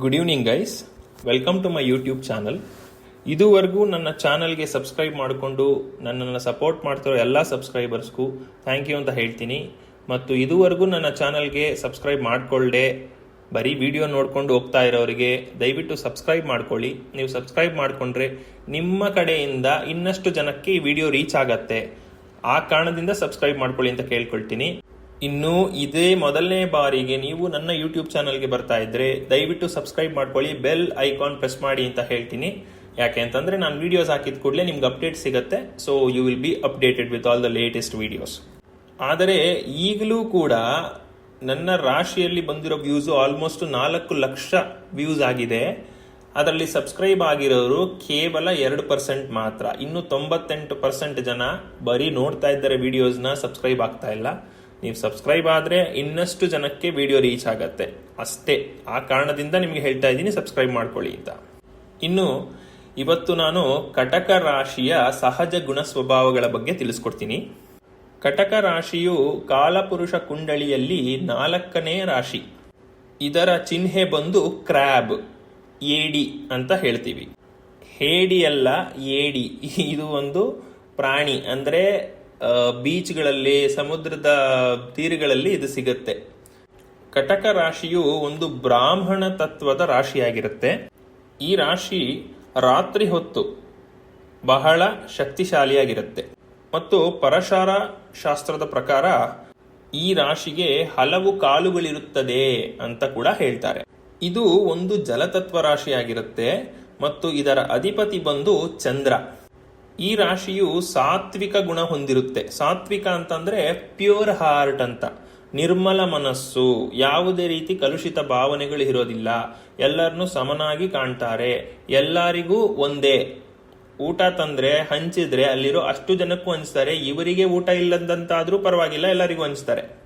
Good evening guys welcome to my YouTube channel ಇದುವರೆಗೂ ನನ್ನ ಚಾನಲ್ಗೆ ಸಬ್ಸ್ಕ್ರೈಬ್ ಮಾಡಿಕೊಂಡು ನನ್ನನ್ನು ಸಪೋರ್ಟ್ ಮಾಡ್ತಿರೋ ಎಲ್ಲ ಸಬ್ಸ್ಕ್ರೈಬರ್ಸ್ಗೂ ಥ್ಯಾಂಕ್ ಯು ಅಂತ ಹೇಳ್ತೀನಿ. ಮತ್ತು ಇದುವರೆಗೂ ನನ್ನ ಚಾನಲ್ಗೆ ಸಬ್ಸ್ಕ್ರೈಬ್ ಮಾಡಿಕೊಳ್ಳದೆ ಬರೀ ವಿಡಿಯೋ ನೋಡ್ಕೊಂಡು ಹೋಗ್ತಾ ಇರೋರಿಗೆ ದಯವಿಟ್ಟು ಸಬ್ಸ್ಕ್ರೈಬ್ ಮಾಡ್ಕೊಳ್ಳಿ. ನೀವು ಸಬ್ಸ್ಕ್ರೈಬ್ ಮಾಡಿಕೊಂಡ್ರೆ ನಿಮ್ಮ ಕಡೆಯಿಂದ ಇನ್ನಷ್ಟು ಜನಕ್ಕೆ ಈ ವಿಡಿಯೋ ರೀಚ್ ಆಗತ್ತೆ. ಆ ಕಾರಣದಿಂದ ಸಬ್ಸ್ಕ್ರೈಬ್ ಮಾಡ್ಕೊಳ್ಳಿ ಅಂತ ಕೇಳ್ಕೊಳ್ತೀನಿ. ಇನ್ನು ಇದೇ ಮೊದಲನೇ ಬಾರಿಗೆ ನೀವು ನನ್ನ ಯೂಟ್ಯೂಬ್ ಚಾನಲ್ಗೆ ಬರ್ತಾ ಇದ್ರೆ ದಯವಿಟ್ಟು ಸಬ್ಸ್ಕ್ರೈಬ್ ಮಾಡ್ಕೊಳ್ಳಿ ಬೆಲ್ ಐಕಾನ್ ಪ್ರೆಸ್ ಮಾಡಿ ಅಂತ ಹೇಳ್ತೀನಿ. ಯಾಕೆ ಅಂತಂದ್ರೆ ನಾನು ವಿಡಿಯೋಸ್ ಹಾಕಿದ ಕೂಡಲೇ ನಿಮ್ಗೆ ಅಪ್ಡೇಟ್ ಸಿಗುತ್ತೆ. So you will be updated with all the latest videos ಆದರೆ ಈಗಲೂ ಕೂಡ ನನ್ನ ರಾಶಿಯಲ್ಲಿ ಬಂದಿರೋ ವ್ಯೂಸು ಆಲ್ಮೋಸ್ಟ್ ನಾಲ್ಕು ಲಕ್ಷ ವ್ಯೂಸ್ ಆಗಿದೆ. ಅದರಲ್ಲಿ ಸಬ್ಸ್ಕ್ರೈಬ್ ಆಗಿರೋರು ಕೇವಲ ಎರಡು ಪರ್ಸೆಂಟ್ ಮಾತ್ರ. ಇನ್ನು ತೊಂಬತ್ತೆಂಟು ಪರ್ಸೆಂಟ್ ಜನ ಬರೀ ನೋಡ್ತಾ ಇದ್ದಾರೆ ವಿಡಿಯೋಸ್ನ ಸಬ್ಸ್ಕ್ರೈಬ್ ಆಗ್ತಾ ಇಲ್ಲ. ನೀವು ಸಬ್ಸ್ಕ್ರೈಬ್ ಆದರೆ ಇನ್ನಷ್ಟು ಜನಕ್ಕೆ ವಿಡಿಯೋ ರೀಚ್ ಆಗತ್ತೆ. ಅಷ್ಟೇ. ಆ ಕಾರಣದಿಂದ ನಿಮಗೆ ಹೇಳ್ತಾ ಇದ್ದೀನಿ ಸಬ್ಸ್ಕ್ರೈಬ್ ಮಾಡ್ಕೊಳ್ಳಿ ಅಂತ. ಇನ್ನು, ಇವತ್ತು ನಾನು ಕಟಕ ರಾಶಿಯ ಸಹಜ ಗುಣ ಸ್ವಭಾವಗಳ ಬಗ್ಗೆ ತಿಳಿಸ್ಕೊಡ್ತೀನಿ. ಕಟಕ ರಾಶಿಯು ಕಾಲಪುರುಷ ಕುಂಡಳಿಯಲ್ಲಿ ನಾಲ್ಕನೇ ರಾಶಿ. ಇದರ ಚಿಹ್ನೆ ಬಂದು ಕ್ರ್ಯಾಬ್ ಏಡಿ ಅಂತ ಹೇಳ್ತೀವಿ. ಹೇಡಿ ಅಲ್ಲ ಏಡಿ ಇದು ಒಂದು ಪ್ರಾಣಿ. ಅಂದ್ರೆ ಬೀಚ್ಗಳಲ್ಲಿ, ಸಮುದ್ರದ ತೀರಗಳಲ್ಲಿ ಇದು ಸಿಗುತ್ತೆ. ಕಟಕ ರಾಶಿಯು ಒಂದು ಬ್ರಾಹ್ಮಣ ತತ್ವದ ರಾಶಿಯಾಗಿರುತ್ತೆ. ಈ ರಾಶಿ ರಾತ್ರಿ ಹೊತ್ತು ಬಹಳ ಶಕ್ತಿಶಾಲಿಯಾಗಿರುತ್ತೆ. ಮತ್ತು ಪರಶಾರ ಶಾಸ್ತ್ರದ ಪ್ರಕಾರ ಈ ರಾಶಿಗೆ ಹಲವು ಕಾಲುಗಳಿರುತ್ತದೆ ಅಂತ ಕೂಡ ಹೇಳ್ತಾರೆ. ಇದು ಒಂದು ಜಲತತ್ವ ರಾಶಿಯಾಗಿರುತ್ತೆ ಮತ್ತು ಇದರ ಅಧಿಪತಿ ಬಂದು ಚಂದ್ರ. ಈ ರಾಶಿಯು ಸಾತ್ವಿಕ ಗುಣ ಹೊಂದಿರುತ್ತೆ. ಸಾತ್ವಿಕ ಅಂತಂದ್ರೆ ಪ್ಯೂರ್ ಹಾರ್ಟ್ ಅಂತ. ನಿರ್ಮಲ ಮನಸ್ಸು, ಯಾವುದೇ ರೀತಿ ಕಲುಷಿತ ಭಾವನೆಗಳು ಇರೋದಿಲ್ಲ. ಎಲ್ಲರನ್ನು ಸಮನಾಗಿ ಕಾಣ್ತಾರೆ. ಎಲ್ಲರಿಗೂ ಒಂದೇ. ಊಟ ತಂದ್ರೆ, ಹಂಚಿದ್ರೆ ಅಲ್ಲಿರೋ ಅಷ್ಟು ಜನಕ್ಕೂ ಹಂಚ್ತಾರೆ ಇವರಿಗೆ ಊಟ ಇಲ್ಲದಂತಾದ್ರೂ ಪರವಾಗಿಲ್ಲ, ಎಲ್ಲರಿಗೂ ಹಂಚ್ತಾರೆ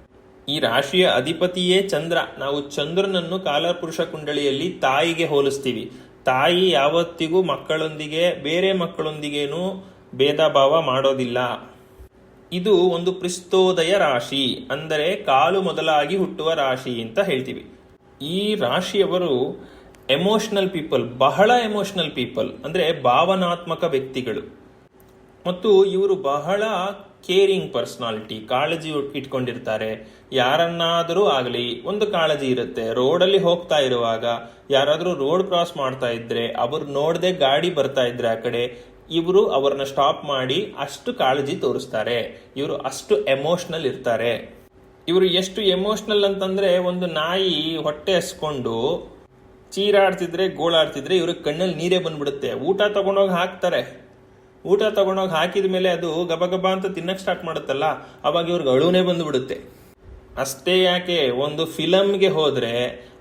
ಈ ರಾಶಿಯ ಅಧಿಪತಿಯೇ ಚಂದ್ರ. ನಾವು ಚಂದ್ರನನ್ನು ಕಾಲಪುರುಷ ಕುಂಡಳಿಯಲ್ಲಿ ತಾಯಿಗೆ ಹೋಲಿಸ್ತೀವಿ. ತಾಯಿ ಯಾವತ್ತಿಗೂ ಮಕ್ಕಳೊಂದಿಗೆ, ಬೇರೆ ಮಕ್ಕಳೊಂದಿಗೇನು ಭೇದ ಭಾವ ಮಾಡೋದಿಲ್ಲ. ಇದು ಒಂದು ಪ್ರಿಸ್ತೋದಯ ರಾಶಿ, ಅಂದರೆ ಕಾಲು ಮೊದಲಾಗಿ ಹುಟ್ಟುವ ರಾಶಿ ಅಂತ ಹೇಳ್ತೀವಿ. ಈ ರಾಶಿಯವರು ಎಮೋಷನಲ್ ಪೀಪಲ್ ಬಹಳ ಎಮೋಷನಲ್ ಪೀಪಲ್ ಅಂದ್ರೆ ಭಾವನಾತ್ಮಕ ವ್ಯಕ್ತಿಗಳು. ಮತ್ತು ಇವರು ಬಹಳ ಕೇರಿಂಗ್ ಪರ್ಸ್ನಾಲಿಟಿ ಕಾಳಜಿ ಇಟ್ಕೊಂಡಿರ್ತಾರೆ. ಯಾರನ್ನಾದರೂ ಆಗಲಿ, ಒಂದು ಕಾಳಜಿ ಇರುತ್ತೆ. ರೋಡಲ್ಲಿ ಹೋಗ್ತಾ ಇರುವಾಗ ಯಾರಾದರೂ ರೋಡ್ ಕ್ರಾಸ್ ಮಾಡ್ತಾ ಇದ್ರೆ, ಅವರು ನೋಡದೆ ಗಾಡಿ ಬರ್ತಾ ಇದ್ರೆ ಆ ಕಡೆ, ಇವರು ಅವ್ರನ್ನ ಸ್ಟಾಪ್ ಮಾಡಿ ಅಷ್ಟು ಕಾಳಜಿ ತೋರಿಸ್ತಾರೆ. ಇವರು ಅಷ್ಟು ಎಮೋಷನಲ್ ಇರ್ತಾರೆ. ಇವರು ಎಷ್ಟು ಎಮೋಷನಲ್ ಅಂತಂದ್ರೆ ಒಂದು ನಾಯಿ ಹೊಟ್ಟೆ ಹಸ್ಕೊಂಡು ಚೀರಾಡ್ತಿದ್ರೆ, ಗೋಳಾಡ್ತಿದ್ರೆ ಇವ್ರ ಕಣ್ಣಲ್ಲಿ ನೀರೇ ಬಂದ್ಬಿಡುತ್ತೆ. ಊಟ ತಗೊಂಡೋಗಿ ಹಾಕ್ತಾರೆ. ಊಟ ತಗೊಂಡೋಗಿ ಹಾಕಿದ ಮೇಲೆ ಅದು ಗಬಗಬ ಗಬ ಅಂತ ತಿನ್ನಕ್ಕೆ ಸ್ಟಾರ್ಟ್ ಮಾಡುತ್ತಲ್ಲ, ಅವಾಗ ಇವ್ರಿಗೆ ಅಳುವೇ ಬಂದ್ಬಿಡುತ್ತೆ. ಅಷ್ಟೇ ಯಾಕೆ? ಒಂದು ಫಿಲಮ್ಗೆ ಹೋದ್ರೆ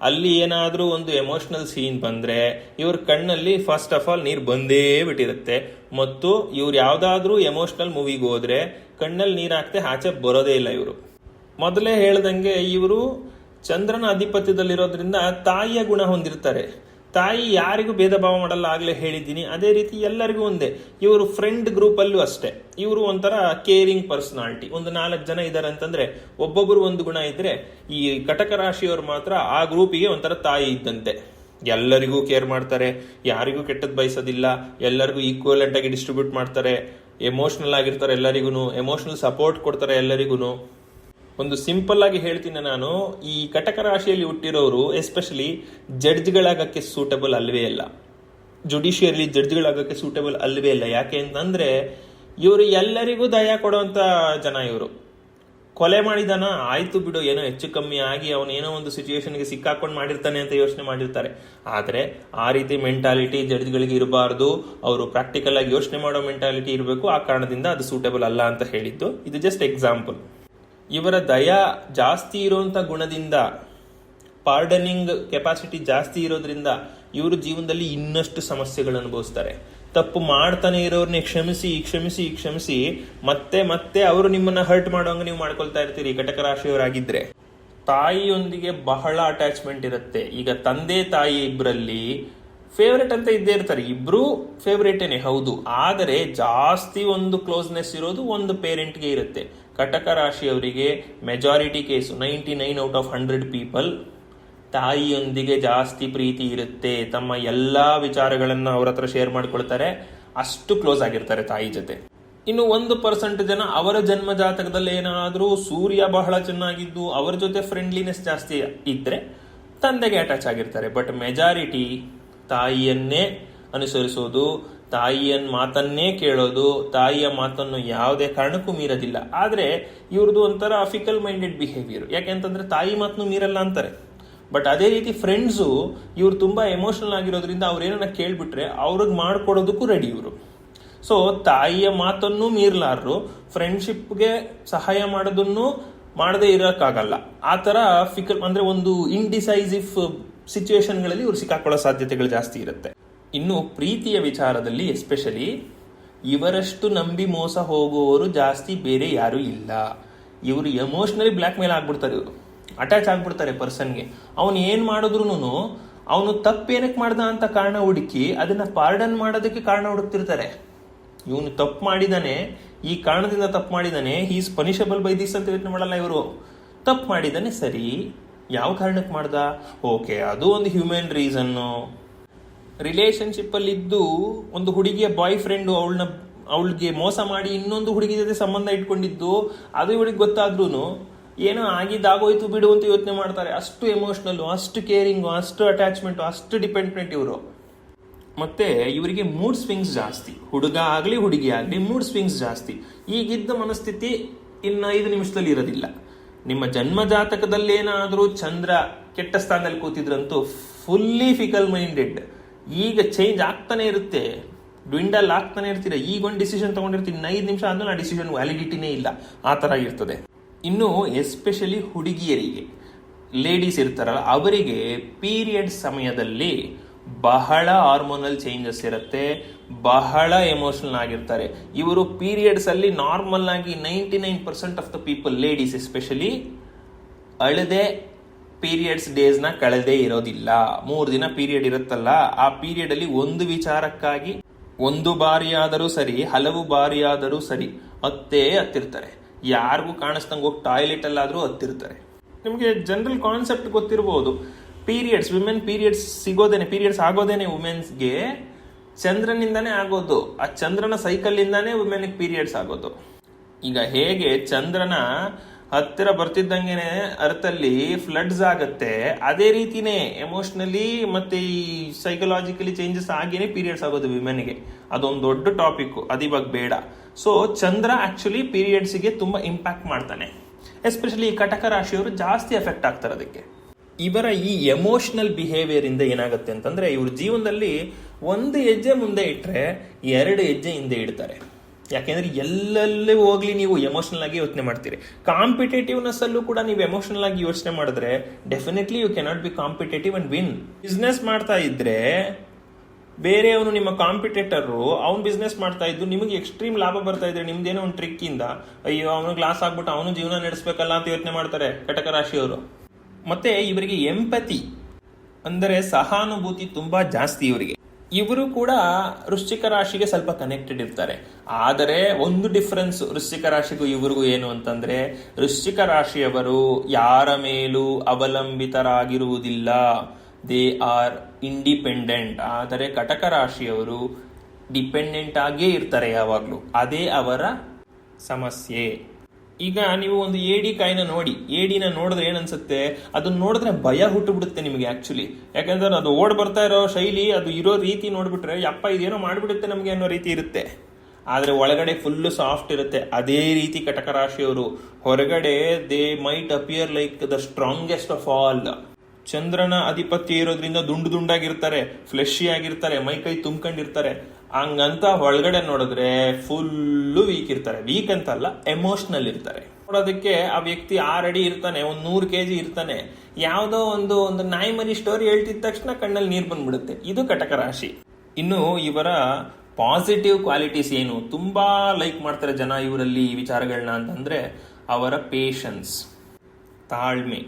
ಅಲ್ಲಿ ಏನಾದ್ರೂ ಒಂದು ಎಮೋಷನಲ್ ಸೀನ್ ಬಂದ್ರೆ ಇವ್ರ ಕಣ್ಣಲ್ಲಿ ಫಸ್ಟ್ ಆಫ್ ಆಲ್ ನೀರು ಬಂದೇ ಬಿಟ್ಟಿರುತ್ತೆ. ಮತ್ತು ಇವ್ರು ಯಾವುದಾದ್ರೂ ಎಮೋಷನಲ್ ಮೂವಿಗೆ ಹೋದರೆ ಕಣ್ಣಲ್ಲಿ ನೀರ್ ಹಾಕ್ತೆ ಆಚೆ ಬರೋದೇ ಇಲ್ಲ ಇವರು. ಮೊದಲೇ ಹೇಳ್ದಂಗೆ ಇವರು ಚಂದ್ರನ ಅಧಿಪತ್ಯದಲ್ಲಿರೋದ್ರಿಂದ ತಾಯಿಯ ಗುಣ ಹೊಂದಿರ್ತಾರೆ. ತಾಯಿ ಯಾರಿಗೂ ಭೇದ ಭಾವ ಮಾಡಲ್ಲ, ಆಗ್ಲೇ ಹೇಳಿದ್ದೀನಿ. ಅದೇ ರೀತಿ ಎಲ್ಲರಿಗೂ ಒಂದೇ. ಇವರು ಫ್ರೆಂಡ್ ಗ್ರೂಪ್ ಅಲ್ಲೂ ಅಷ್ಟೇ. ಇವರು ಒಂಥರ ಕೇರಿಂಗ್ ಪರ್ಸನಾಲಿಟಿ ಒಂದು ನಾಲ್ಕು ಜನ ಇದ್ದಾರೆ ಅಂತಂದ್ರೆ ಒಬ್ಬೊಬ್ಬರು ಒಂದು ಗುಣ ಇದ್ರೆ ಈ ಕಟಕ ರಾಶಿಯವರು ಮಾತ್ರ ಆ ಗ್ರೂಪಿಗೆ ಒಂಥರ ತಾಯಿ ಇದ್ದಂತೆ. ಎಲ್ಲರಿಗೂ ಕೇರ್ ಮಾಡ್ತಾರೆ. ಯಾರಿಗೂ ಕೆಟ್ಟದ್ದು ಬಯಸೋದಿಲ್ಲ. ಎಲ್ಲರಿಗೂ ಈಕ್ವಲೆಂಟ್ ಆಗಿ ಡಿಸ್ಟ್ರಿಬ್ಯೂಟ್ ಮಾಡ್ತಾರೆ. ಎಮೋಷನಲ್ ಆಗಿರ್ತಾರೆ ಎಲ್ಲರಿಗೂ ಎಮೋಷನಲ್ ಸಪೋರ್ಟ್ ಕೊಡ್ತಾರೆ ಎಲ್ಲರಿಗೂ ಒಂದು ಸಿಂಪಲ್ ಆಗಿ ಹೇಳ್ತೀನಿ ನಾನು, ಈ ಕಟಕ ರಾಶಿಯಲ್ಲಿ ಹುಟ್ಟಿರೋರು ಎಸ್ಪೆಷಲಿ ಜಡ್ಜ್ಗಳಾಗಕ್ಕೆ ಸೂಟಬಲ್ ಅಲ್ವೇ ಇಲ್ಲ. ಜುಡಿಷಿಯರಿ ಜಡ್ಜ್ಗಳಾಗಕ್ಕೆ ಸೂಟಬಲ್ ಅಲ್ವೇ ಇಲ್ಲ. ಯಾಕೆ ಅಂತಂದ್ರೆ, ಇವರು ಎಲ್ಲರಿಗೂ ದಯ ಕೊಡುವಂತ ಜನ ಇವರು. ಕೊಲೆ ಮಾಡಿದಾನ, ಆಯ್ತು ಬಿಡು, ಏನೋ ಹೆಚ್ಚು ಕಮ್ಮಿ ಆಗಿ ಏನೋ ಒಂದು ಸಿಚುವೇಶನ್ಗೆ ಸಿಕ್ಕಾಕೊಂಡು ಮಾಡಿರ್ತಾನೆ ಅಂತ ಯೋಚನೆ ಮಾಡಿರ್ತಾರೆ. ಆದರೆ, ಆ ರೀತಿ ಮೆಂಟಾಲಿಟಿ ಜಡ್ಜ್ಗಳಿಗೆ ಇರಬಾರ್ದು. ಅವರು ಪ್ರಾಕ್ಟಿಕಲ್ ಆಗಿ ಯೋಚನೆ ಮಾಡೋ ಮೆಂಟಾಲಿಟಿ ಇರಬೇಕು. ಆ ಕಾರಣದಿಂದ ಅದು ಸೂಟೇಬಲ್ ಅಲ್ಲ ಅಂತ ಹೇಳಿದ್ದು. ಇದು ಜಸ್ಟ್ ಎಕ್ಸಾಂಪಲ್ ಇವರ ದಯ ಜಾಸ್ತಿ ಇರುವಂತ ಗುಣದಿಂದ ಪಾರ್ಡನಿಂಗ್ ಕೆಪಾಸಿಟಿ ಜಾಸ್ತಿ ಇರೋದ್ರಿಂದ ಇವರು ಜೀವನದಲ್ಲಿ ಇನ್ನಷ್ಟು ಸಮಸ್ಯೆಗಳು ಅನುಭವಿಸ್ತಾರೆ. ತಪ್ಪು ಮಾಡ್ತಾನೆ ಇರೋರ್ನೇ ಕ್ಷಮಿಸಿ ಕ್ಷಮಿಸಿ ಕ್ಷಮಿಸಿ ಮತ್ತೆ ಮತ್ತೆ ಅವರು ನಿಮ್ಮನ್ನ ಹರ್ಟ್ ಮಾಡೋಂಗೆ ನೀವು ಮಾಡ್ಕೊಳ್ತಾ ಇರ್ತೀರಿ ಘಟಕ ರಾಶಿಯವರಾಗಿದ್ರೆ ತಾಯಿಯೊಂದಿಗೆ ಬಹಳ ಅಟ್ಯಾಚ್ಮೆಂಟ್ ಇರುತ್ತೆ. ಈಗ ತಂದೆ ತಾಯಿ ಇಬ್ಬರಲ್ಲಿ ಫೇವ್ರೇಟ್ ಅಂತ ಇದ್ದೇ ಇರ್ತಾರೆ. ಇಬ್ರು ಫೇವ್ರೇಟೇನೆ ಹೌದು. ಆದರೆ ಜಾಸ್ತಿ ಒಂದು ಕ್ಲೋಸ್ನೆಸ್ ಇರೋದು ಒಂದು ಪೇರೆಂಟ್ಗೆ ಇರುತ್ತೆ. ಕಟಕ ರಾಶಿಯವರಿಗೆ majority case ninety nine out of hundred people ತಾಯಿಯೊಂದಿಗೆ ಜಾಸ್ತಿ ಪ್ರೀತಿ ಇರುತ್ತೆ. ತಮ್ಮ ಎಲ್ಲಾ ವಿಚಾರಗಳನ್ನು ಅವರ ಹತ್ರ ಶೇರ್ ಮಾಡ್ಕೊಳ್ತಾರೆ. ಅಷ್ಟು ಕ್ಲೋಸ್ ಆಗಿರ್ತಾರೆ ತಾಯಿ ಜೊತೆ. ಇನ್ನು ಒಂದು ಪರ್ಸೆಂಟ್ ಜನ ಅವರ ಜನ್ಮ ಜಾತಕದಲ್ಲಿ ಏನಾದರೂ ಸೂರ್ಯ ಬಹಳ ಚೆನ್ನಾಗಿದ್ದು ಅವರ ಜೊತೆ ಫ್ರೆಂಡ್ಲಿನೆಸ್ ಜಾಸ್ತಿ ಇದ್ದರೆ ತಂದೆಗೆ ಅಟ್ಯಾಚ್ ಆಗಿರ್ತಾರೆ. ಬಟ್ ಮೆಜಾರಿಟಿ ತಾಯಿಯನ್ನೇ ಅನುಸರಿಸೋದು ತಾಯಿಯ ಮಾತನ್ನೇ ಕೇಳೋದು, ತಾಯಿಯ ಮಾತನ್ನು ಯಾವುದೇ ಕಾರಣಕ್ಕೂ ಮೀರೋದಿಲ್ಲ. ಆದ್ರೆ ಇವ್ರದ್ದು ಒಂಥರ ಫಿಕಲ್ ಮೈಂಡೆಡ್ ಬಿಹೇವಿಯರ್ ಯಾಕೆಂತಂದ್ರೆ ತಾಯಿ ಮಾತನ್ನು ಮೀರಲ್ಲ ಅಂತಾರೆ. ಬಟ್ ಅದೇ ರೀತಿ ಫ್ರೆಂಡ್ಸು ಇವ್ರು ತುಂಬಾ ಎಮೋಷನಲ್ ಆಗಿರೋದ್ರಿಂದ ಅವ್ರು ಏನನ್ನ ಕೇಳ್ಬಿಟ್ರೆ ಅವ್ರಿಗೆ ಮಾಡ್ಕೊಡೋದಕ್ಕೂ ರೆಡಿ ಇವರು. ಸೊ ತಾಯಿಯ ಮಾತನ್ನು ಮೀರ್ಲಾರ್ರು ಫ್ರೆಂಡ್ಶಿಪ್ಗೆ ಸಹಾಯ ಮಾಡೋದನ್ನು ಮಾಡದೇ ಇರೋಕ್ಕಾಗಲ್ಲ. ಆ ಥರ ಫಿಕಲ್ ಅಂದ್ರೆ ಒಂದು ಇಂಡಿಸೈಸಿವ್ ಸಿಚುವೇಶನ್ಗಳಲ್ಲಿ ಇವ್ರು ಸಿಕ್ಕಾಕೊಳ್ಳೋ ಸಾಧ್ಯತೆಗಳು ಜಾಸ್ತಿ ಇರುತ್ತೆ. ಇನ್ನು ಪ್ರೀತಿಯ ವಿಚಾರದಲ್ಲಿ ಎಸ್ಪೆಷಲಿ ಇವರಷ್ಟು ನಂಬಿ ಮೋಸ ಹೋಗುವವರು ಜಾಸ್ತಿ ಬೇರೆ ಯಾರು ಇಲ್ಲ. ಇವರು ಎಮೋಷನಲಿ ಬ್ಲ್ಯಾಕ್ ಮೇಲ್ ಆಗ್ಬಿಡ್ತಾರೆ ಇವರು. ಅಟ್ಯಾಚ್ ಆಗ್ಬಿಡ್ತಾರೆ ಪರ್ಸನ್ಗೆ ಅವನು ಏನು ಮಾಡಿದ್ರು ಅವನು ತಪ್ಪೇನಕ್ಕೆ ಮಾಡ್ದ ಅಂತ ಕಾರಣ ಹುಡುಕಿ ಅದನ್ನ ಪಾರ್ಡನ್ ಮಾಡೋದಕ್ಕೆ ಕಾರಣ ಹುಡುಕ್ತಿರ್ತಾರೆ. ಇವನು ತಪ್ಪು ಮಾಡಿದಾನೆ, ಈ ಕಾರಣದಿಂದ ತಪ್ಪು ಮಾಡಿದಾನೆ ಈಸ್ ಪನಿಷಬಲ್ ಬೈ ದಿಸ್ ಅಂತ ಯೋಚನೆ ಮಾಡಲ್ಲ ಇವರು. ತಪ್ಪು ಮಾಡಿದಾನೆ ಸರಿ, ಯಾವ ಕಾರಣಕ್ಕೆ ಮಾಡ್ದ? ಓಕೆ ಅದು ಒಂದು ಹ್ಯೂಮನ್ ರೀಸನ್ನು ರಿಲೇಶನ್ಶಿಪ್ ಅಲ್ಲಿ ಇದ್ದು ಒಂದು ಹುಡುಗಿಯ ಬಾಯ್ ಫ್ರೆಂಡ್ ಅವಳನ್ನ, ಅವಳಿಗೆ ಮೋಸ ಮಾಡಿ ಇನ್ನೊಂದು ಹುಡುಗಿ ಜೊತೆ ಸಂಬಂಧ ಇಟ್ಕೊಂಡಿದ್ದು, ಅದು ಇವಳಿಗೆ ಗೊತ್ತಾದ್ರೂ ಏನೋ ಆಗಿದ್ದಾಗೋಯ್ತು ಬಿಡು ಅಂತ ಯೋಚನೆ ಮಾಡ್ತಾರೆ. ಅಷ್ಟು ಎಮೋಷನಲ್ ಅಷ್ಟು ಕೇರಿಂಗು ಅಷ್ಟು ಅಟ್ಯಾಚ್ಮೆಂಟ್ ಅಷ್ಟು ಡಿಪೆಂಡೆಂಟ್ ಇವರು. ಮತ್ತೆ ಇವರಿಗೆ ಮೂಡ್ ಸ್ವಿಂಗ್ಸ್ ಜಾಸ್ತಿ. ಹುಡುಗ ಆಗಲಿ, ಹುಡುಗಿ ಆಗಲಿ ಮೂಡ್ ಸ್ವಿಂಗ್ಸ್ ಜಾಸ್ತಿ. ಈಗಿದ್ದ ಮನಸ್ಥಿತಿ ಇನ್ನು ಐದು ನಿಮಿಷದಲ್ಲಿ ಇರೋದಿಲ್ಲ. ನಿಮ್ಮ ಜನ್ಮ ಜಾತಕದಲ್ಲಿ ಏನಾದರೂ ಚಂದ್ರ ಕೆಟ್ಟ ಸ್ಥಾನದಲ್ಲಿ ಕೂತಿದ್ರಂತೂ ಫುಲ್ಲಿ ಫಿಕಲ್ ಮೈಂಡೆಡ್ ಈಗ ಚೇಂಜ್ ಆಗ್ತಾನೆ ಇರುತ್ತೆ. ಡ್ವಿಂಡಲ್ ಆಗ್ತಾನೆ ಇರ್ತೀರ. ಈಗ ಒಂದು ಡಿಸಿಷನ್ ತಗೊಂಡಿರ್ತೀನಿ. ಐದು ನಿಮಿಷ ಆದ್ಮೇಲೆ ಆ ಡಿಸಿಷನ್ ವ್ಯಾಲಿಡಿಟಿನೇ ಇಲ್ಲ. ಆ ಥರ ಇರ್ತದೆ. ಇನ್ನು ಎಸ್ಪೆಷಲಿ ಹುಡುಗಿಯರಿಗೆ ಲೇಡೀಸ್ ಇರ್ತಾರಲ್ಲ, ಅವರಿಗೆ ಪೀರಿಯಡ್ ಸಮಯದಲ್ಲಿ ಬಹಳ ಹಾರ್ಮೋನಲ್ ಚೇಂಜಸ್ ಇರುತ್ತೆ. ಬಹಳ ಎಮೋಷನಲ್ ಆಗಿರ್ತಾರೆ. ಇವರು ಪೀರಿಯಡ್ಸ್ ಅಲ್ಲಿ ನಾರ್ಮಲ್ ಆಗಿ ninety nine percent of the people ladies especially ಅಳದೆ periods ಡೇಸ್ನ ಕಳೆದೇ ಇರೋದಿಲ್ಲ. ಮೂರು ದಿನ ಪೀರಿಯಡ್ ಇರುತ್ತಲ್ಲ, ಆ ಪೀರಿಯಡ್ ಅಲ್ಲಿ ಒಂದು ವಿಚಾರಕ್ಕಾಗಿ ಒಂದು ಬಾರಿಯಾದರೂ ಸರಿ, ಹಲವು ಬಾರಿಯಾದರೂ ಸರಿ ಹತ್ತೇ ಹತ್ತಿರ್ತಾರೆ ಯಾರಿಗೂ ಕಾಣಿಸ್ದಂಗೆ ಹೋಗಿ ಟಾಯ್ಲೆಟ್ ಅಲ್ಲಾದ್ರೂ ಹತ್ತಿರ್ತಾರೆ ನಿಮಗೆ ಜನರಲ್ ಕಾನ್ಸೆಪ್ಟ್ ಗೊತ್ತಿರಬಹುದು ಪೀರಿಯಡ್ಸ್ ವಿಮೆನ್ ಪೀರಿಯಡ್ಸ್ ಸಿಗೋದೇನೆ ಪೀರಿಯಡ್ಸ್ ಆಗೋದೇನೆ ವುಮೆನ್ಸ್ಗೆ ಚಂದ್ರನಿಂದಾನೇ ಆಗೋದು. ಆ ಚಂದ್ರನ ಸೈಕಲ್ ಇಂದಾನೇ ವುಮೆನ್ಗೆ ಪೀರಿಯಡ್ಸ್ ಆಗೋದು. ಈಗ ಹೇಗೆ ಚಂದ್ರನ ಹತ್ತಿರ ಬರ್ತಿದ್ದಂಗೆ ಅರ್ಥಲ್ಲಿ ಫ್ಲಡ್ಸ್ ಆಗತ್ತೆ. ಅದೇ ರೀತಿನೇ ಎಮೋಷನಲಿ ಮತ್ತೆ ಈ ಸೈಕಲಾಜಿಕಲಿ ಚೇಂಜಸ್ ಆಗಿನೇ ಪೀರಿಯಡ್ಸ್ ಆಗೋದು ವಿಮೆನ್ಗೆ. ಅದೊಂದು ದೊಡ್ಡ ಟಾಪಿಕ್ ಅದು ಇವಾಗ ಬೇಡ. ಸೊ ಚಂದ್ರ ಆಕ್ಚುಲಿ ಪೀರಿಯಡ್ಸ್ಗೆ ತುಂಬಾ ಇಂಪ್ಯಾಕ್ಟ್ ಮಾಡ್ತಾನೆ. ಎಸ್ಪೆಷಲಿ ಈ ಕಟಕ ರಾಶಿಯವರು ಜಾಸ್ತಿ ಎಫೆಕ್ಟ್ ಆಗ್ತಾರೆ ಅದಕ್ಕೆ. ಇವರ ಈ ಎಮೋಷನಲ್ ಬಿಹೇವಿಯರ್ ಇಂದ ಏನಾಗುತ್ತೆ ಅಂತಂದ್ರೆ ಇವ್ರ ಜೀವನದಲ್ಲಿ ಒಂದು ಹೆಜ್ಜೆ ಮುಂದೆ ಇಟ್ಟರೆ ಎರಡು ಹೆಜ್ಜೆ ಹಿಂದೆ ಇಡ್ತಾರೆ. ಯಾಕೆಂದ್ರೆ ಎಲ್ಲೆಲ್ಲೇ ಹೋಗ್ಲಿ ನೀವು ಎಮೋಷನಲ್ ಆಗಿ ಯೋಚನೆ ಮಾಡ್ತೀರಿ. ಕಾಂಪಿಟೇಟಿವ್ನೆಸ್ ಅಲ್ಲೂ ಕೂಡ ನೀವು ಎಮೋಷನಲ್ ಆಗಿ ಯೋಚನೆ ಮಾಡಿದ್ರೆ definitely you cannot be competitive and win business ಮಾಡ್ತಾ ಇದ್ರೆ ಬೇರೆಯವನು ನಿಮ್ಮ ಕಾಂಪಿಟೇಟರು ಅವ್ನು ಬಿಸ್ನೆಸ್ ಮಾಡ್ತಾ ಇದ್ದು ನಿಮಗೆ ಎಕ್ಸ್ಟ್ರೀಮ್ ಲಾಭ ಬರ್ತಾ ಇದ್ರೆ ನಿಮ್ದೇನೋ ಒಂದು ಟ್ರಿಕ್ ಇಂದ, ಅಯ್ಯೋ, ಅವನು ಗ್ಲಾಸ್ ಆಗ್ಬಿಟ್ಟು ಅವನು ಜೀವನ ನಡೆಸಬೇಕಲ್ಲ ಅಂತ ಯೋಚನೆ ಮಾಡ್ತಾರೆ ಕಟಕ ರಾಶಿಯವರು. ಮತ್ತೆ ಇವರಿಗೆ ಎಂಪತಿ ಅಂದರೆ ಸಹಾನುಭೂತಿ ತುಂಬಾ ಜಾಸ್ತಿ ಇವರಿಗೆ. ಇವರು ಕೂಡ ವೃಶ್ಚಿಕ ರಾಶಿಗೆ ಸ್ವಲ್ಪ ಕನೆಕ್ಟೆಡ್ ಇರ್ತಾರೆ. ಆದರೆ ಒಂದು ಡಿಫರೆನ್ಸ್ ವೃಶ್ಚಿಕ ರಾಶಿಗೂ ಇವರಿಗೂ ಏನು ಅಂತಂದ್ರೆ, ವೃಶ್ಚಿಕ ರಾಶಿಯವರು ಯಾರ ಮೇಲೂ ಅವಲಂಬಿತರಾಗಿರುವುದಿಲ್ಲ. ದೇ ಆರ್ ಇಂಡಿಪೆಂಡೆಂಟ್ ಆದರೆ ಕಟಕ ರಾಶಿಯವರು ಡಿಪೆಂಡೆಂಟ್ ಆಗೇ ಇರ್ತಾರೆ ಯಾವಾಗಲೂ. ಅದೇ ಅವರ ಸಮಸ್ಯೆ. ಈಗ ನೀವು ಒಂದು ಏಡಿ ಕಾಯಿನ ನೋಡಿ ಏಡಿನ ನೋಡಿದ್ರೆ ಏನನ್ಸುತ್ತೆ? ಅದನ್ನ ನೋಡಿದ್ರೆ ಭಯ ಹುಟ್ಟುಬಿಡುತ್ತೆ ನಿಮಗೆ ಆಕ್ಚುಲಿ ಯಾಕಂದ್ರೆ ಅದು ಓಡ್ ಬರ್ತಾ ಇರೋ ಶೈಲಿ, ಅದು ಇರೋ ರೀತಿ ನೋಡ್ಬಿಟ್ರೆ, ಯಪ್ಪ ಇದೇನೋ ಮಾಡ್ಬಿಡುತ್ತೆ ನಮಗೆ ಅನ್ನೋ ರೀತಿ ಇರುತ್ತೆ. ಆದ್ರೆ ಒಳಗಡೆ ಫುಲ್ ಸಾಫ್ಟ್ ಇರುತ್ತೆ. ಅದೇ ರೀತಿ ಕಟಕ ರಾಶಿಯವರು ಹೊರಗಡೆ they might appear like the strongest of all ಚಂದ್ರನ ಅಧಿಪತ್ಯ ಇರೋದ್ರಿಂದ ದುಂಡು ದುಂಡಾಗಿರ್ತಾರೆ ಫ್ಲೆಶಿ ಆಗಿರ್ತಾರೆ, ಮೈ ಕೈ ತುಂಬ್ಕೊಂಡಿರ್ತಾರೆ. ಹಂಗಂತ ಒಳಗಡೆ ನೋಡಿದ್ರೆ ಫುಲ್ಲು ವೀಕ್ ಇರ್ತಾರೆ. ವೀಕ್ ಅಂತ ಅಲ್ಲ ಎಮೋಷನಲ್ ಇರ್ತಾರೆ. ನೋಡೋದಕ್ಕೆ ಆ ವ್ಯಕ್ತಿ ಆರ್ ಅಡಿ ಇರ್ತಾನೆ, ಒಂದು ನೂರು ಕೆಜಿ ಇರ್ತಾನೆ. ಯಾವುದೋ ಒಂದು ಒಂದು ನಾಯಿ ಮರಿ ಸ್ಟೋರಿ ಹೇಳ್ತಿದ್ದ ತಕ್ಷಣ ಕಣ್ಣಲ್ಲಿ ನೀರು ಬಂದ್ಬಿಡುತ್ತೆ. ಇದು ಕಟಕ ರಾಶಿ. ಇನ್ನು ಇವರ ಪಾಸಿಟಿವ್ ಕ್ವಾಲಿಟೀಸ್ ಏನು? ತುಂಬಾ ಲೈಕ್ ಮಾಡ್ತಾರೆ ಜನ ಇವರಲ್ಲಿ ಈ ವಿಚಾರಗಳನ್ನ ಅಂತಂದ್ರೆ ಅವರ ಪೇಷನ್ಸ್ ತಾಳ್ಮೆ.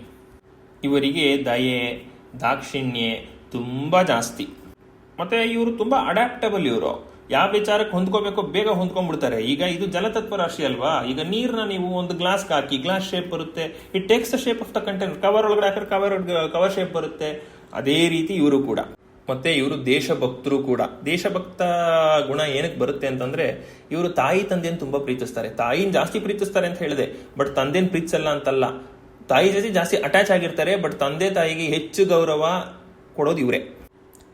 ಇವರಿಗೆ ದಯೆ, ದಾಕ್ಷಿಣ್ಯ ತುಂಬ ಜಾಸ್ತಿ. ಮತ್ತೆ ಇವರು ತುಂಬ ಅಡ್ಯಾಪ್ಟಬಲ್ ಇವರು. ಯಾವ ವಿಚಾರಕ್ಕೆ ಹೊಂದ್ಕೋಬೇಕೋ ಬೇಗ ಹೊಂದ್ಕೊಂಡ್ಬಿಡ್ತಾರೆ. ಈಗ ಇದು ಜಲತತ್ವ ರಾಶಿ ಅಲ್ವಾ? ಈಗ ನೀರ್ನ ನೀವು ಒಂದು ಗ್ಲಾಸ್ ಹಾಕಿ ಗ್ಲಾಸ್ ಶೇಪ್ ಬರುತ್ತೆ. It takes the shape of the container cover ಒಳಗಡೆ ಹಾಕಿದ್ರೆ ಕವರ್ ಕವರ್ ಶೇಪ್ ಬರುತ್ತೆ. ಅದೇ ರೀತಿ ಇವರು ಕೂಡ. ಮತ್ತೆ ಇವರು ದೇಶಭಕ್ತರು ಕೂಡ. ದೇಶಭಕ್ತ ಗುಣ ಏನಕ್ಕೆ ಬರುತ್ತೆ ಅಂತಂದ್ರೆ, ಇವರು ತಾಯಿ ತಂದೆಯನ್ನು ತುಂಬಾ ಪ್ರೀತಿಸ್ತಾರೆ. ತಾಯಿನ ಜಾಸ್ತಿ ಪ್ರೀತಿಸ್ತಾರೆ ಅಂತ ಹೇಳಿದೆ. ಬಟ್ ತಂದೆನ್ ಪ್ರೀತಿಸಲ್ಲ ಅಂತಲ್ಲ. ತಾಯಿ ಜೊತೆ ಜಾಸ್ತಿ ಅಟ್ಯಾಚ್ ಆಗಿರ್ತಾರೆ ಬಟ್ ತಂದೆ ತಾಯಿಗೆ ಹೆಚ್ಚು ಗೌರವ ಕೊಡೋದು ಇವರೇ.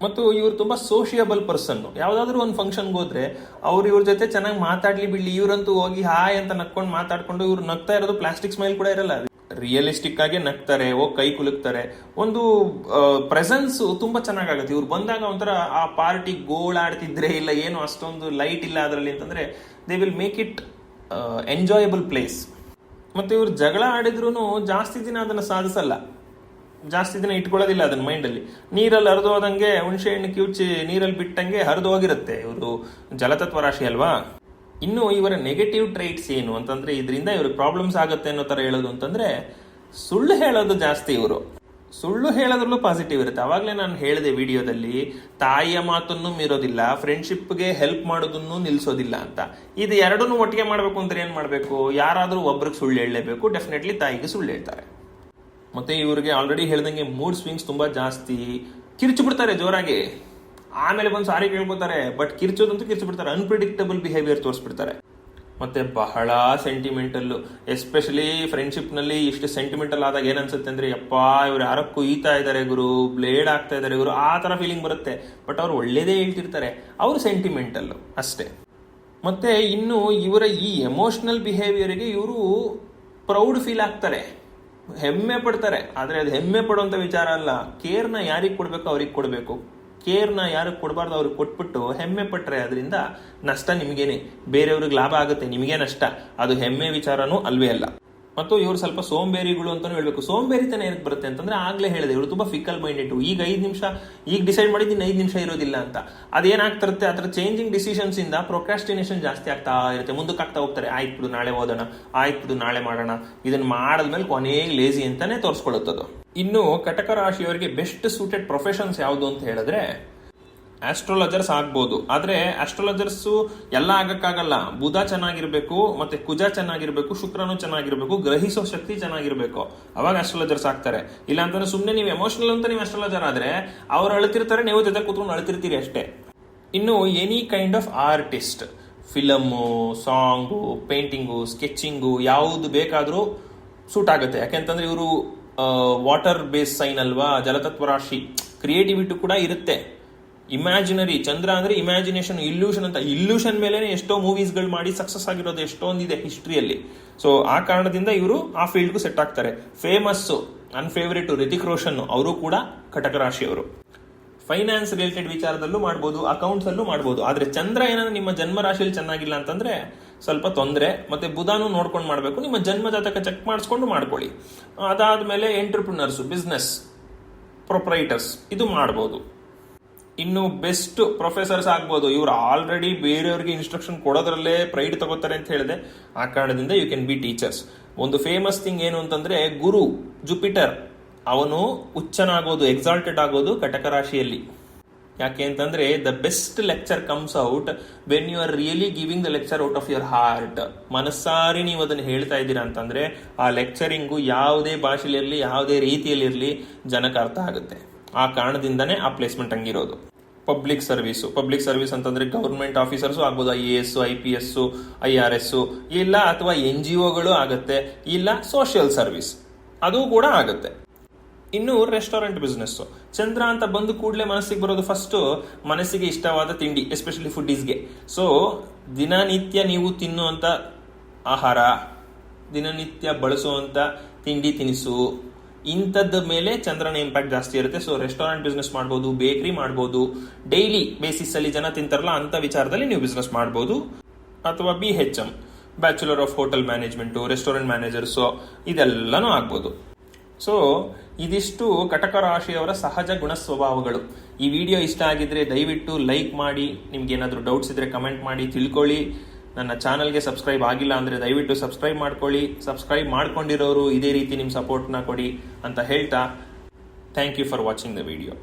ಮತ್ತು ಇವರು ತುಂಬಾ ಸೋಷಿಯಬಲ್ ಪರ್ಸನ್ ಯಾವ್ದಾದ್ರು ಒಂದು ಫಂಕ್ಷನ್ಗೆ ಹೋದ್ರೆ ಅವ್ರು ಇವ್ರ ಜೊತೆ ಚೆನ್ನಾಗಿ ಮಾತಾಡ್ಲಿ ಬಿಡ್ಲಿ, ಇವರಂತೂ ಹೋಗಿ ಹಾಯ್ ಅಂತ ನಕ್ಕೊಂಡು ಮಾತಾಡ್ಕೊಂಡು ಇವ್ರು ನಗ್ತಾ ಇರೋದು ಪ್ಲಾಸ್ಟಿಕ್ ಸ್ಮೈಲ್ ಕೂಡ ಇರಲ್ಲ. ರಿಯಲಿಸ್ಟಿಕ್ ಆಗಿ ನಗ್ತಾರೆ, ಹೋಗಿ ಕೈ ಕುಲುಕ್ತಾರೆ. ಒಂದು ಪ್ರೆಸೆನ್ಸ್ ತುಂಬಾ ಚೆನ್ನಾಗಾಗುತ್ತೆ. ಇವ್ರು ಬಂದಾಗ ಒಂಥರ ಆ ಪಾರ್ಟಿ ಗೋಳಾಡ್ತಿದ್ರೆ ಇಲ್ಲ, ಏನು ಅಷ್ಟೊಂದು ಲೈಟ್ ಇಲ್ಲ ಅದರಲ್ಲಿ ಅಂತಂದ್ರೆ they will make it enjoyable place ಮತ್ತೆ ಇವ್ರು ಜಗಳ ಆಡಿದ್ರು ಜಾಸ್ತಿ ದಿನ ಅದನ್ನ ಸಾಧಿಸಲ್ಲ. ಜಾಸ್ತಿ ದಿನ ಇಟ್ಕೊಳ್ಳೋದಿಲ್ಲ ಅದನ್ನ ಮೈಂಡಲ್ಲಿ ನೀರಲ್ಲಿ ಹರಿದು ಹೋದಂಗೆ ಹುಣಸೆ ಹಣ್ಣು ಕಿವುಚಿ ನೀರಲ್ಲಿ ಬಿಟ್ಟಂಗೆ ಹರಿದು ಹೋಗಿರುತ್ತೆ ಇವರು ಜಲತತ್ವ ರಾಶಿ ಅಲ್ವಾ? ಇನ್ನು ಇವರ ನೆಗೆಟಿವ್ ಟ್ರೈಟ್ಸ್ ಏನು ಅಂತಂದ್ರೆ ಇದರಿಂದ ಇವ್ರಿಗೆ ಪ್ರಾಬ್ಲಮ್ಸ್ ಆಗುತ್ತೆ ಅನ್ನೋ ತರ ಹೇಳೋದು ಅಂತಂದ್ರೆ ಸುಳ್ಳು ಹೇಳೋದು ಜಾಸ್ತಿ ಇವರು. ಸುಳ್ಳು ಹೇಳೋದ್ರಲ್ಲೂ ಪಾಸಿಟಿವ್ ಇರುತ್ತೆ. ಅವಾಗಲೇ ನಾನು ಹೇಳಿದೆ ವಿಡಿಯೋದಲ್ಲಿ, ತಾಯಿಯ ಮಾತನ್ನು ಮೀರೋದಿಲ್ಲ ಫ್ರೆಂಡ್ಶಿಪ್ಗೆ ಹೆಲ್ಪ್ ಮಾಡೋದನ್ನು ನಿಲ್ಸೋದಿಲ್ಲ ಅಂತ. ಇದು ಎರಡನ್ನೂ ಒಟ್ಟಿಗೆ ಮಾಡಬೇಕು ಅಂದ್ರೆ ಏನ್ ಮಾಡಬೇಕು? ಯಾರಾದರೂ ಒಬ್ರಿಗೆ ಸುಳ್ಳು ಹೇಳಲೇಬೇಕು ಡೆಫಿನೆಟ್ಲಿ ತಾಯಿಗೆ ಸುಳ್ಳು ಹೇಳ್ತಾರೆ. ಮತ್ತೆ ಇವರಿಗೆ ಆಲ್ರೆಡಿ ಹೇಳ್ದಂಗೆ ಮೂಡ್ ಸ್ವಿಂಗ್ಸ್ ತುಂಬಾ ಜಾಸ್ತಿ. ಕಿರ್ಚು ಬಿಡ್ತಾರೆ ಜೋರಾಗಿ. ಆಮೇಲೆ ಬಂದು ಸಾರಿ ಕೇಳ್ಕೊತಾರೆ ಬಟ್ ಕಿರ್ಚೋದಂತೂ ಕಿರ್ಚು ಬಿಡ್ತಾರೆ ಅನ್ಪ್ರಿಡಿಕ್ಟಬಲ್ ಬಿಹೇವಿಯರ್ ತೋರಿಸ್ಬಿಡ್ತಾರೆ. ಮತ್ತೆ ಬಹಳ ಸೆಂಟಿಮೆಂಟಲ್ ಎಸ್ಪೆಷಲಿ ಫ್ರೆಂಡ್ಶಿಪ್ನಲ್ಲಿ ಇಷ್ಟು ಸೆಂಟಿಮೆಂಟಲ್ ಆದಾಗ ಏನನ್ಸುತ್ತೆ ಅಂದ್ರೆ, ಯಪ್ಪ, ಇವ್ರು ಯಾರೋ ಕುಯ್ತಾ ಇದಾರೆ ಗುರು ಬ್ಲೇಡ್ ಆಗ್ತಾ ಇದಾರೆ ಗುರು, ಆ ತರ ಫೀಲಿಂಗ್ ಬರುತ್ತೆ. ಬಟ್ ಅವ್ರು ಒಳ್ಳೇದೇ ಹೇಳ್ತಿರ್ತಾರೆ. ಅವರು ಸೆಂಟಿಮೆಂಟಲ್ ಅಷ್ಟೇ. ಮತ್ತೆ ಇನ್ನು ಇವರ ಈ ಎಮೋಷನಲ್ ಬಿಹೇವಿಯರಿಗೆ ಇವರು ಪ್ರೌಡ್ ಫೀಲ್ ಆಗ್ತಾರೆ. ಹೆಮ್ಮೆ ಪಡ್ತಾರೆ, ಆದರೆ ಅದು ಹೆಮ್ಮೆ ಪಡುವಂತ ವಿಚಾರ ಅಲ್ಲ. ಕೇರ್ನ ಯಾರಿಗೆ ಕೊಡಬೇಕು, ಅವ್ರಿಗೆ ಕೊಡಬೇಕು. ಕೇರ್ನ ಯಾರಿಗೆ ಕೊಡಬಾರ್ದು, ಅವ್ರಿಗೆ ಕೊಟ್ಬಿಟ್ಟು ಹೆಮ್ಮೆ ಪಟ್ಟರೆ ಅದರಿಂದ ನಷ್ಟ ನಿಮಗೇನೆ. ಬೇರೆಯವ್ರಿಗೆ ಲಾಭ ಆಗುತ್ತೆ, ನಿಮಗೆ ನಷ್ಟ. ಅದು ಹೆಮ್ಮೆ ವಿಚಾರನೂ ಅಲ್ವೇ ಅಲ್ಲ. ಮತ್ತು ಇವರು ಸ್ವಲ್ಪ ಸೋಂಬೇರಿಗಳು ಅಂತಾನು ಹೇಳ್ಬೇಕು. ಸೋಂಬೇರಿತನ ಏನಕ್ಕೆ ಬರುತ್ತೆ ಅಂತಂದ್ರೆ ಆಗ್ಲೇ ಹೇಳಿದೆ, ಇವರು ತುಂಬಾ ಫಿಕಲ್ ಮೈಂಡೆಡ್ ಈಗ ಐದು ನಿಮಿಷ, ಈಗ ಡಿಸೈಡ್ ಮಾಡಿದ್ದೀನಿ ಐದು ನಿಮಿಷ ಇರೋದಿಲ್ಲ ಅಂತ. ಅದೇನಾಗ್ತಿರುತ್ತೆ ಅದರ ಚೇಂಜಿಂಗ್ ಡಿಸಿಷನ್ಸ್ ಇಂದ ಪ್ರೊಕ್ರಾಸ್ಟಿನೇಷನ್ ಜಾಸ್ತಿ ಆಗ್ತಾ ಇರುತ್ತೆ. ಮುಂದಕ್ಕೆ ಆಗ್ತಾ ಹೋಗ್ತಾರೆ, ಆಯ್ತು ಬಿಡು, ನಾಳೆ ಓದೋಣ, ಆಯ್ತು ಬಿಡು, ನಾಳೆ ಮಾಡೋಣ. ಇದನ್ನ ಮಾಡಿದ್ಮೇಲೆ ಕೊನೆಗೆ ಲೇಜಿ ಅಂತಾನೆ ತೋರಿಸ್ಕೊಳ್ಳುತ್ತದು ಇನ್ನು ಕಟಕ ರಾಶಿಯವರಿಗೆ ಬೆಸ್ಟ್ ಸೂಟೆಡ್ ಪ್ರೊಫೆಷನ್ಸ್ ಯಾವುದು ಅಂತ ಹೇಳಿದ್ರೆ ಆಸ್ಟ್ರಾಲಜರ್ಸ್ ಆಗ್ಬೋದು. ಆದ್ರೆ ಆಸ್ಟ್ರೋಲಜರ್ಸು ಎಲ್ಲ ಆಗಕ್ಕಾಗಲ್ಲ. ಬುಧ ಚೆನ್ನಾಗಿರ್ಬೇಕು, ಮತ್ತೆ ಕುಜ ಚೆನ್ನಾಗಿರ್ಬೇಕು, ಶುಕ್ರನು ಚೆನ್ನಾಗಿರ್ಬೇಕು, ಗ್ರಹಿಸೋ ಶಕ್ತಿ ಚೆನ್ನಾಗಿರ್ಬೇಕು. ಅವಾಗ ಆಸ್ಟ್ರಾಲಜರ್ಸ್ ಆಗ್ತಾರೆ. ಇಲ್ಲ ಅಂತಂದ್ರೆ ಸುಮ್ಮನೆ ನೀವು ಎಮೋಷನಲ್ ಅಂತ ನೀವು ಆಸ್ಟ್ರಾಲಜರ್ ಆದ್ರೆ, ಅವ್ರು ಅಳ್ತಿರ್ತಾರೆ, ನೀವು ಜೊತೆ ಕೂತ್ಕೊಂಡು ಅಳ್ತಿರ್ತೀರಿ ಅಷ್ಟೇ. ಇನ್ನು any kind of artist film song painting sketching ಯಾವುದು ಬೇಕಾದರೂ ಸೂಟ್ ಆಗುತ್ತೆ. ಯಾಕೆಂತಂದ್ರೆ ಇವರು ವಾಟರ್ ಬೇಸ್ ಸೈನ್ ಅಲ್ವಾ, ಜಲತತ್ವ ರಾಶಿ ಕ್ರಿಯೇಟಿವಿಟಿ ಕೂಡ ಇರುತ್ತೆ. ಇಮ್ಯಾಜಿನರಿ ಚಂದ್ರ ಅಂದ್ರೆ ಇಮ್ಯಾಜಿನೇಷನ್ ಇಲ್ಯೂಷನ್ ಅಂತ. ಇಲ್ಯೂಷನ್ ಮೇಲೆ ಎಷ್ಟೋ ಮೂವೀಸ್ಗಳು ಮಾಡಿ ಸಕ್ಸಸ್ ಆಗಿರೋದು ಎಷ್ಟೊಂದಿದೆ ಹಿಸ್ಟ್ರಿಯಲ್ಲಿ ಸೊ ಆ ಕಾರಣದಿಂದ ಇವರು ಆ ಫೀಲ್ಡ್ಗೂ ಸೆಟ್ ಆಗ್ತಾರೆ. Famous and favourite Hrithik Roshan ಅವರು ಕೂಡ ಕಟಕ ರಾಶಿಯವರು ಫೈನಾನ್ಸ್ ರಿಲೇಟೆಡ್ ವಿಚಾರದಲ್ಲೂ ಮಾಡ್ಬೋದು ಅಕೌಂಟ್ಸ್ ಅಲ್ಲೂ ಮಾಡ್ಬೋದು. ಆದ್ರೆ ಚಂದ್ರ ಏನಂದ್ರೆ ನಿಮ್ಮ ಜನ್ಮ ರಾಶಿಯಲ್ಲಿ ಚೆನ್ನಾಗಿಲ್ಲ ಅಂತಂದ್ರೆ ಸ್ವಲ್ಪ ತೊಂದರೆ. ಮತ್ತೆ ಬುಧಾನು ನೋಡ್ಕೊಂಡು ಮಾಡಬೇಕು. ನಿಮ್ಮ ಜನ್ಮ ಜಾತಕ ಚೆಕ್ ಮಾಡಿಸ್ಕೊಂಡು ಮಾಡ್ಕೊಳ್ಳಿ. ಅದಾದ್ಮೇಲೆ ಎಂಟರ್ಪ್ರಿನರ್ಸ್ ಬಿಸ್ನೆಸ್ ಪ್ರೊಪ್ರೈಟರ್ಸ್ ಇದು ಮಾಡ್ಬೋದು. ಇನ್ನು ಬೆಸ್ಟ್ ಪ್ರೊಫೆಸರ್ಸ್ ಆಗ್ಬೋದು. ಇವರು ಆಲ್ರೆಡಿ ಬೇರೆಯವರಿಗೆ ಇನ್ಸ್ಟ್ರಕ್ಷನ್ ಕೊಡೋದ್ರಲ್ಲೇ ಪ್ರೈಡ್ ತಗೋತಾರೆ ಅಂತ ಹೇಳಿದೆ. ಆ ಕಾರಣದಿಂದ ಯು ಕ್ಯಾನ್ ಬಿ ಟೀಚರ್ಸ್ ಒಂದು ಫೇಮಸ್ ಥಿಂಗ್ ಏನು ಅಂತಂದ್ರೆ ಗುರು ಜುಪಿಟರ್ ಅವನು ಉಚ್ಚನಾಗೋದು ಎಕ್ಸಾಲ್ಟೆಡ್ ಆಗೋದು ಕಟಕ ರಾಶಿಯಲ್ಲಿ. ಯಾಕೆ ಅಂತಂದ್ರೆ the best lecture comes out when you are really giving the lecture out of your heart ಮನಸ್ಸಾರಿ ನೀವು ಅದನ್ನು ಹೇಳ್ತಾ ಇದ್ದೀರಾ ಅಂತಂದ್ರೆ ಆ ಲೆಕ್ಚರಿಂಗು ಯಾವುದೇ ಭಾಷೆಯಲ್ಲಿರಲಿ, ಯಾವುದೇ ರೀತಿಯಲ್ಲಿರಲಿ ಜನಕ್ಕೆ ಅರ್ಥ ಆಗುತ್ತೆ. ಆ ಕಾರಣದಿಂದನೇ ಆ ಪ್ಲೇಸ್ಮೆಂಟ್ ಹಂಗಿರೋದು. ಪಬ್ಲಿಕ್ ಸರ್ವಿಸು ಪಬ್ಲಿಕ್ ಸರ್ವಿಸ್ ಅಂತಂದ್ರೆ ಗವರ್ಮೆಂಟ್ ಆಫೀಸರ್ಸು ಆಗ್ಬೋದು I A S I P S I R S ಇಲ್ಲ ಅಥವಾ ಎನ್ ಜಿ ಒಗಳು ಆಗುತ್ತೆ, ಇಲ್ಲ ಸೋಷಿಯಲ್ ಸರ್ವಿಸ್ ಅದು ಕೂಡ ಆಗುತ್ತೆ. ಇನ್ನು ರೆಸ್ಟೋರೆಂಟ್ ಬಿಸ್ನೆಸ್ ಚಂದ್ರ ಅಂತ ಬಂದು ಕೂಡಲೇ ಮನಸ್ಸಿಗೆ ಬರೋದು ಫಸ್ಟ್ ಮನಸ್ಸಿಗೆ ಇಷ್ಟವಾದ ತಿಂಡಿ ಎಸ್ಪೆಷಲಿ ಫುಡ್ಡೀಸ್ಗೆ ಸೊ ದಿನನಿತ್ಯ ನೀವು ತಿನ್ನುವಂತ ಆಹಾರ, ದಿನನಿತ್ಯ ಬಳಸುವಂತ ತಿಂಡಿ ತಿನಿಸು ಇಂಥದ್ದ ಮೇಲೆ ಚಂದ್ರನ ಇಂಪ್ಯಾಕ್ಟ್ ಜಾಸ್ತಿ ಇರುತ್ತೆ. ಸೊ ರೆಸ್ಟೋರೆಂಟ್ ಬಿಸ್ನೆಸ್ ಮಾಡ್ಬೋದು ಬೇಕರಿ ಮಾಡ್ಬೋದು ಡೈಲಿ ಬೇಸಿಸ್ ಅಲ್ಲಿ ಜನ ತಿಂತಾರಲ್ಲ, ಅಂತ ವಿಚಾರದಲ್ಲಿ ನೀವು ಬಿಸ್ನೆಸ್ ಮಾಡ್ಬೋದು. ಅಥವಾ B H M bachelor of hotel management restaurant managers ಇದೆಲ್ಲನೂ ಆಗ್ಬೋದು. ಸೊ ಇದಿಷ್ಟು ಕಟಕ ರಾಶಿಯವರ ಸಹಜ ಗುಣ ಸ್ವಭಾವಗಳು. ಈ ವಿಡಿಯೋ ಇಷ್ಟ ಆಗಿದ್ರೆ ದಯವಿಟ್ಟು ಲೈಕ್ ಮಾಡಿ, ನಿಮ್ಗೆ ಏನಾದರೂ ಡೌಟ್ಸ್ ಇದ್ರೆ ಕಮೆಂಟ್ ಮಾಡಿ, ತಿಳ್ಕೊಳ್ಳಿ. ನನ್ನ ಚಾನಲ್ಗೆ ಸಬ್ಸ್ಕ್ರೈಬ್ ಆಗಿಲ್ಲ ಅಂದ್ರೆ ದಯವಿಟ್ಟು ಸಬ್ಸ್ಕ್ರೈಬ್ ಮಾಡ್ಕೊಳ್ಳಿ. ಸಬ್ಸ್ಕ್ರೈಬ್ ಮಾಡ್ಕೊಂಡಿರೋರು ಇದೇ ರೀತಿ ನಿಮ್ಮ ಸಪೋರ್ಟ್ನ ಕೊಡಿ ಅಂತ ಹೇಳ್ತಾ thank you for watching the video